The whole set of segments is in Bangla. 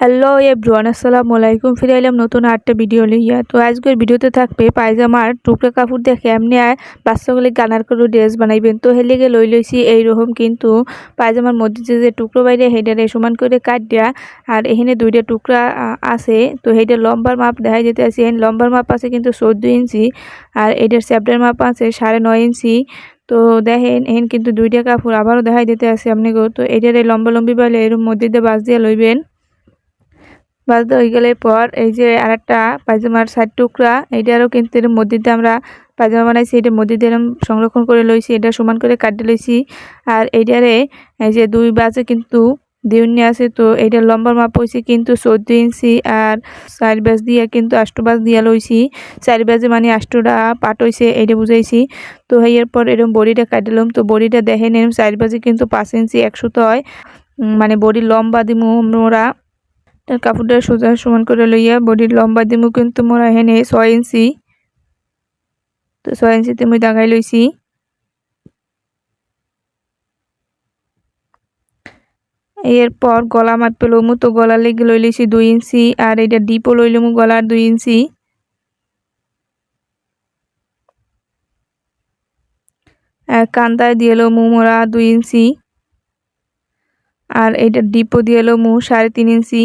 হ্যালো এভরিওয়ান আসসালামু আলাইকুম ফিরে এলাম নতুন আটটা ভিডিও লইয়া তো আজকের ভিডিওতে থাকবে পায়জামার টুকরা কাপড় দেখে এমনি বাচ্চাগুলি গানার করে ড্রেস বানাইবেন। তো হেলিগে লই লইছি এইরকম কিন্তু পায়জামার মধ্যে যে যে টুকরো বাইরে, হেডারে সমান করে কাট দেয়া। আর এখানে দুইটা টুকরা আছে। তো হেডে লম্বার মাপ দেখা যেতে আছে। এখানে লম্বার মাপ আছে কিন্তু চোদ্দ ইঞ্চি। আর এটার চ্যাপ্টার মাপ আছে সাড়ে নয় ইঞ্চি। তো দেখেন, এখানে কিন্তু দুইটা কাপড় আবারও দেখাই দিতে আছে আপনি তো এটার লম্বা লম্বি বাইলে এরকম মধ্যে দিয়ে বাস দিয়ে লইবেন। বাজতে হয়ে গেলে পর এই যে আর একটা পায়জামার সাইড টুকরা এইটারও কিন্তু এর মধ্যে আমরা পায়জামা বানাইছি এটা মধ্যে দিয়ে সংরক্ষণ করে লইছি, এটা সমান করে কাটতে লইছি। আর এইটারে এই যে দুই বাজে কিন্তু দিউনি আছে তো এইটার লম্বার মাপ হয়েছে কিন্তু চোদ্দ ইঞ্চি, আর চার বাজ দিয়ে কিন্তু আষ্ট বাজ দিয়া লইছি। চার বাজে মানে আষ্টটা পাট হয়েছে এইটা বুঝাইছি। তো এর পর এরকম বড়িটা কাটলাম তো বড়িটা দেখেন এরকম চার বাজে কিন্তু পাঁচ ইঞ্চি একশো হয় মানে বড়ির লম্বা দিমু আমরা। কাপড়টা সোজা সমান করে লইয়া বডির লম্বা দিমু কিন্তু মোরা হেনে ছয় ইঞ্চি। তো ছয় ইঞ্চিতে মুই দাগাই লইছি। এরপর গলা মাপে লমু তো গলা লেগে লই লইছি দুই ইঞ্চি, আর এটা ডিপও লই লমু গলার দুই ইঞ্চি। কান্দায় দিয়ে লমু মোরা দুই ইঞ্চি, আর এটা ডিপও দিয়ে লমু সাড়ে তিন ইঞ্চি।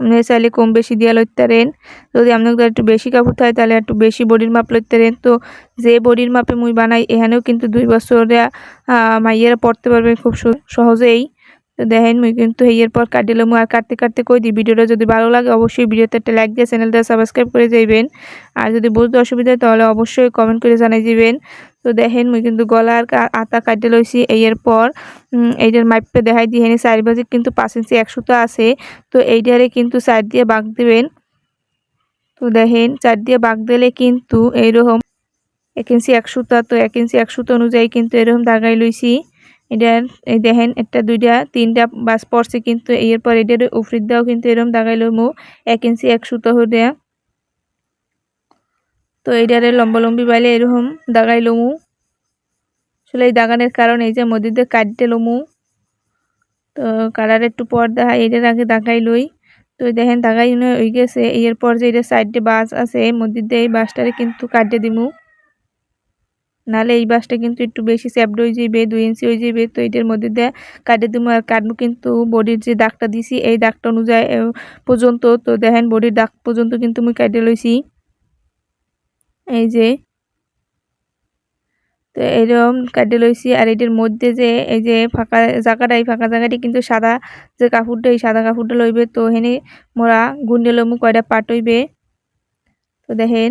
আপনি চাইলে কম বেশি দিয়া লইতারেন যদি আপনাদের একটু বেশি কাপড় থাকে, তাহলে একটু বেশি বডির মাপ লইতারেন তো যে বডির মাপে মুই বানাই, এখানেও কিন্তু দুই বছরে মাইয়েরা পড়তে পারবে খুব সহজেই। তো দেখেন, মুই কিন্তু এর পর কাটিলাম আর কাটতে কাটতে কই দিই। ভিডিওটা যদি ভালো লাগে, অবশ্যই ভিডিওতে একটা লাইক দিয়ে চ্যানেলটা সাবস্ক্রাইব করে যাইবেন। আর যদি বুঝতে অসুবিধা তাহলে অবশ্যই কমেন্ট করে জানাই দিবেন। তো দেখেন, মুই কিন্তু গলার আতা কাটে লইছি এর পর এইটার মাইপে দেখাই দিয়ে চারি বাজে কিন্তু পাঁচ ইঞ্চি একশোটা আছে। তো এইটারে কিন্তু চার দিয়ে বাঘ দেবেন। তো দেখেন, চার দিয়ে বাঘ দিলে কিন্তু এইরকম এক ইঞ্চি একশোটা তো এক ইঞ্চি একশোটা অনুযায়ী কিন্তু এরকম দাগাই লইছি। এটার, এই দেখেন, একটা, দুইটা, তিনটা বাস পড়ছে কিন্তু। এরপর এটার উফরির দাও কিন্তু এরকম দাগাই লমু এক ইঞ্চি, এক সুতো হয়ে তো এইটারে লম্বা লম্বি বাইলে এরকম দাগাই লমু আসলে এই দাগানের কারণ এই যে মধ্যে কাটতে লমু। তো কালার একটু পর দেখা এটার আগে দাগাই লই। তো দেখেন, দাগাই হয়ে গেছে। এরপর যে এটা সাইডে বাস আছে মধ্যে এই বাসটারে কিন্তু কাটতে দিমু। নাহলে এই বাসটা কিন্তু একটু বেশি স্যাপড হয়ে যাবে দুই ইঞ্চি হয়ে যাবে তো এটার মধ্যে দিয়ে কাটে দিব আর কাটবো কিন্তু বডির যে দাগটা দিছি, এই দাগটা অনুযায়ী পর্যন্ত। তো দেখেন, বডির দাগ পর্যন্ত কিন্তু আমি কাটে লইছি। এই যে তো এরকম কাটে লইছি। আর এটার মধ্যে যে এই যে ফাঁকা জায়গাটা, এই ফাঁকা জায়গাটি কিন্তু সাদা যে কাপড়টা, এই সাদা কাপড়টা লইবে। তো হেনে মোরা গুন্ডে লমু কয়টা পাট হইবে। তো দেখেন,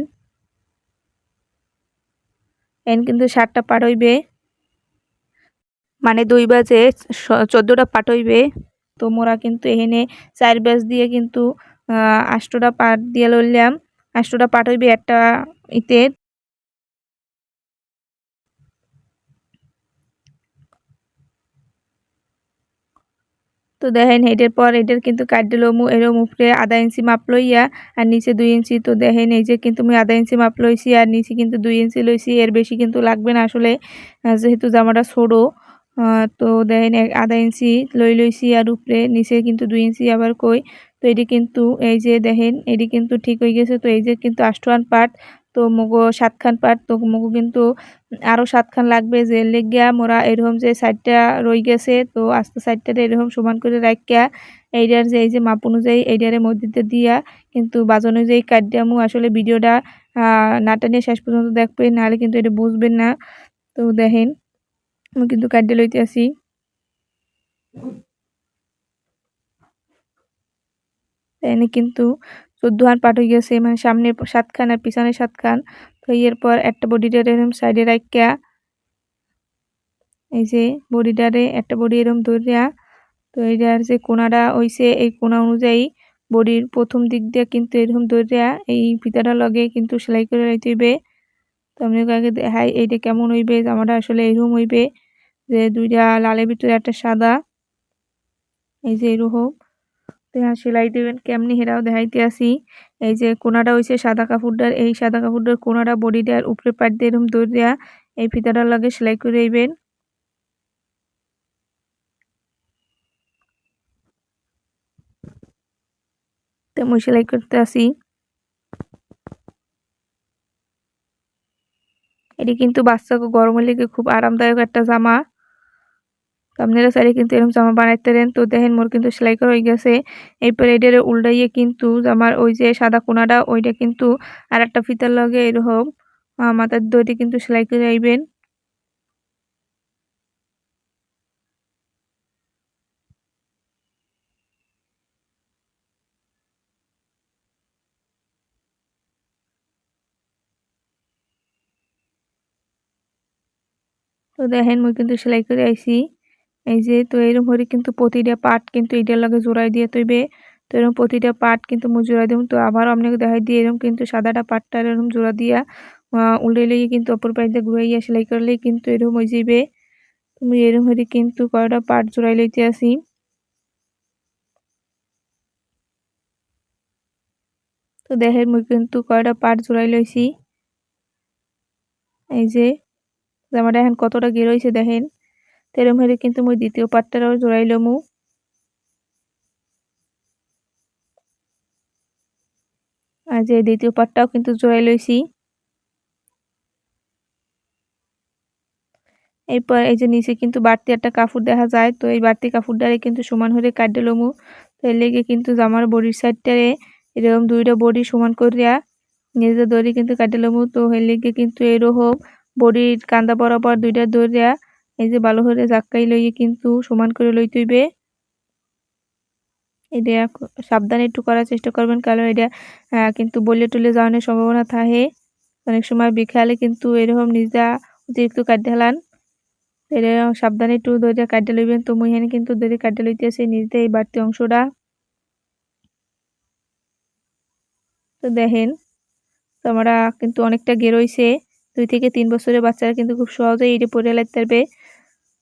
এন কিন্তু ষাটটা পাট হইবে। মানে দুই বাজে চোদ্দোটা পাট হইবে। তো মোরা কিন্তু এখানে চার বাজ দিয়ে কিন্তু আষ্টটা পাট দিয়ে লইলাম। আষ্টটা পাট হইবে একটা ইতে। তো দেখেন এটার পর এটার কিন্তু কাটলমু এরম উপরে আধা ইঞ্চি মাপ লইয়া আর নিচে দুই ইঞ্চি। তো দেখেন এই যে কিন্তু আমি আধা ইঞ্চি মাপ লইছি আর নিচে কিন্তু দুই ইঞ্চি লইছি, এর বেশি কিন্তু লাগবে না আসলে যেহেতু জামাটা ছোটো। তো দেখেন আধা ইঞ্চি লই লইছি আর উপরে, নিচে কিন্তু দুই ইঞ্চি আবার কই। তো এটি কিন্তু এই যে দেখেন, এটি কিন্তু ঠিক হয়ে গেছে। তো এই যে কিন্তু আষ্টওয়ান পার্ট তো মগো সাতখান পাট, তো মগো কিন্তু আরও সাতখান লাগবে যে লেগিয়া মোরা এরকম যে সাইডটা রয়ে গেছে, তো আস্তে সাইডটাতে এরকম সমান করে রাখিয়া এইটার যে এই যে মাপ অনুযায়ী এইটারে মধ্যে দিয়া, কিন্তু বাজ অনুযায়ী কাটিয়ামু আসলে ভিডিওটা নাটা নিয়ে শেষ পর্যন্ত দেখবেন, নাহলে কিন্তু এটা বুঝবেন না। তো দেখেন আমি কিন্তু কাটিয়ে লইতে আসি। এনে কিন্তু হান পাট হয়ে গেছে মানে সামনের সাতখান আর পিছনের সাতখান। তো এরপর একটা বডিটার এরকম সাইডে রাখিয়া এই যে বডিটারে একটা বডি এরকম ধরিয়া, তো এইটার যে কোনাটা হইছে, এই কোনা অনুযায়ী বডির প্রথম দিক দিয়ে কিন্তু এরকম ধরিয়া, এই ফিতাটা লগে কিন্তু সেলাই করে রাইতে হইবে। তো আমি আগে দেখাই, এইটা কেমন হইবে, জামাটা আসলে এরকম হইবে যে দুইটা লালের ভিতরে একটা সাদা, এই যে এরকম। হ্যাঁ সেলাই দেবেন, কেমনি হেরাও দেখাইতে আসি। এই যে কোনাটা হয়েছে সাদা কাপড়টার, এই সাদা কাপড়টার কোনাটা বডিটার উপরে পাট দিয়ে এরকম দৌড় দেওয়া এই ফিতাটার লাগে সেলাই করে এইবেন মুই সেলাই করতে আসি। এটি কিন্তু বাচ্চাকে গরমের লেগে খুব আরামদায়ক একটা জামা। আপনারা চাইলে কিন্তু এরকম জামা বানাইতে দেন তো দেখেন মোর কিন্তু সেলাই করা হয়ে গেছে। এরপর এটারে উল্টাইয়ে কিন্তু আমার ওই যে সাদা কোনাটা, ওইটা কিন্তু আর একটা ফিতার লগে এরকম মাথার দড়ি কিন্তু সেলাই করে আইবেন। তো দেখেন মুই কিন্তু সেলাই করে আইছি। এই যে, তো এরকম করে কিন্তু প্রতিটা পার্ট কিন্তু এটার লগে জোড়াই দিয়ে তৈবে। তো এরকম প্রতিটা পার্ট কিন্তু মুই জোড়া দিব। তো আবার আপনাকে দেখাই দিয়ে এরকম কিন্তু সাদাটা পার্টটা এরকম জোড়া দিয়া উল্টে লেগে কিন্তু অপর পাইতে ঘুরাইয়া সেলাই করলেই কিন্তু এরকম হয়ে যাবে তুমি এরকম করে কিন্তু কয়টা পার্ট জোড়াই লইতে আসি? তো দেখেন মুই কিন্তু কয়টা পার্ট জোড়াই লইছি। এই যে জামাটা এখন কতটা গেরোইছে দেখেন। তেরম হলে কিন্তু মুই দ্বিতীয় পাটটারও জোড়াইল মু আর যে দ্বিতীয় পাটটাও কিন্তু জোড়াই লইছি। এরপর এই যে নিচে কিন্তু বাড়তি একটা কাপড় দেখা যায়, তো এই বাড়তি কাপড়টারে কিন্তু সমান হয়ে কাটে লমু। তো এর লেগে কিন্তু জামার বডির সাইডটারে এরকম দুইটা বডি সমান করিয়া নিজেদের দড়ি কিন্তু কাটে লমু। তো এর লেগে কিন্তু এরকম বডির কান্দা বরাবর দুইটা দৌড়িয়া এই যে ভালো করে জাক্কাই লইয়ে কিন্তু সমান করে লইতে হইবে। এটা সাবধানে একটু করার চেষ্টা করবেন, কারণ এটা কিন্তু বলে টুলে যাওয়ানোর সম্ভাবনা থাকে। অনেক সময় বিখালে কিন্তু এরকম নিজা অতিরিক্ত কাটতে হেলান সাবধানে একটু দইটা কাটতে লইবেন। তো মুই কিন্তু দড়ি কাটতে লইতেছে নিজে এই বাড়তি অংশটা। তো দেখেন তো আমরা কিন্তু অনেকটা গেরোইছে। দুই থেকে তিন বছরের বাচ্চারা কিন্তু খুব সহজেই এটা পরে লাগতে পারবে।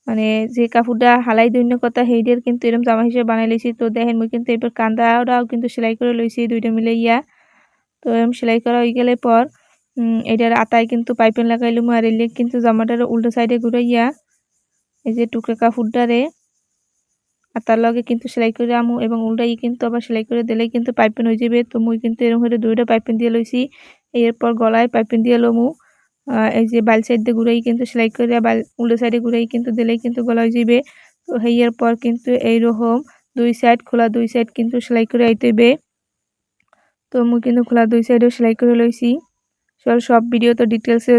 মানে যে কাপড়টা হালাই দৈন্য কথা সেইটার কিন্তু এরকম জামা হিসেবে বানাই লইছি তো দেখেন, মুই কিন্তু এবার কান্দাটাও কিন্তু সেলাই করে লইছি দুইটা মিলে ইয়া। তো এরকম সেলাই করা হয়ে গেলে পর এটার আতায় কিন্তু পাইপেন লাগাইলুম আর এলে কিন্তু জামাটার উল্টো সাইডে ঘুরাইয়া এই যে টুকরা কাপড়টারে আর তার লগে কিন্তু সেলাই করে আমু এবং উল্টাই কিন্তু আবার সেলাই করে দিলেই কিন্তু পাইপেন হয়ে যাবে তো মুই কিন্তু এরকম করে দুইটা পাইপেন দিয়ে লইছি এরপর গলায় পাইপেন দিয়ে লমু। এই যে বাল সাইড দিয়ে ঘুরাই কিন্তু সেলাই করে, বাল উল্টো সাইডে ঘুরাই কিন্তু দিলেই কিন্তু গলা হয়ে যাবে তো হেয়ার পর কিন্তু এইরকম দুই সাইড, খোলা দুই সাইড কিন্তু সেলাই করে আইতেবে তো মুই কিন্তু খোলা দুই সাইডেও সেলাই করে লইছি। সব ভিডিও তো ডিটেলসে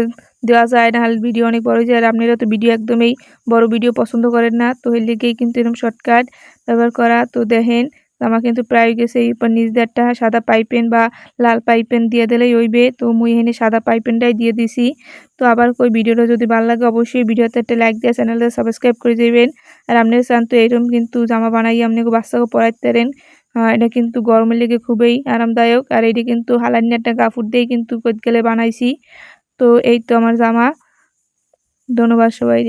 দেওয়া যায় না হলে ভিডিও অনেক বড় যায়। আর আপনারা তো ভিডিও একদমই বড় ভিডিও পছন্দ করেন না, তো এর লিগেই কিন্তু এরকম শর্টকাট ব্যবহার করা। তো দেখেন আমার কিন্তু প্রায় গেছে। এরপর নিচ একটা সাদা পাইপেন বা লাল পাইপেন দিয়ে দিলেই হইবে। তো মুই এখানে সাদা পাইপেনটাই দিয়ে দিছি। তো আবার কই ভিডিওটা যদি ভালো লাগে অবশ্যই ভিডিওতে একটা লাইক দিয়ে চ্যানেলটা সাবস্ক্রাইব করে দেবেন। আর আপনারা চান তো এরকম কিন্তু জামা বানাই আপনি বাচ্চাকে পরাইতে পারেন। এটা কিন্তু গরমের লেগে খুবই আরামদায়ক। আর এটি কিন্তু হালানি একটা কাপড় দিয়ে কিন্তু গেলে বানাইছি। তো এই তো আমার জামা। ধন্যবাদ সবাই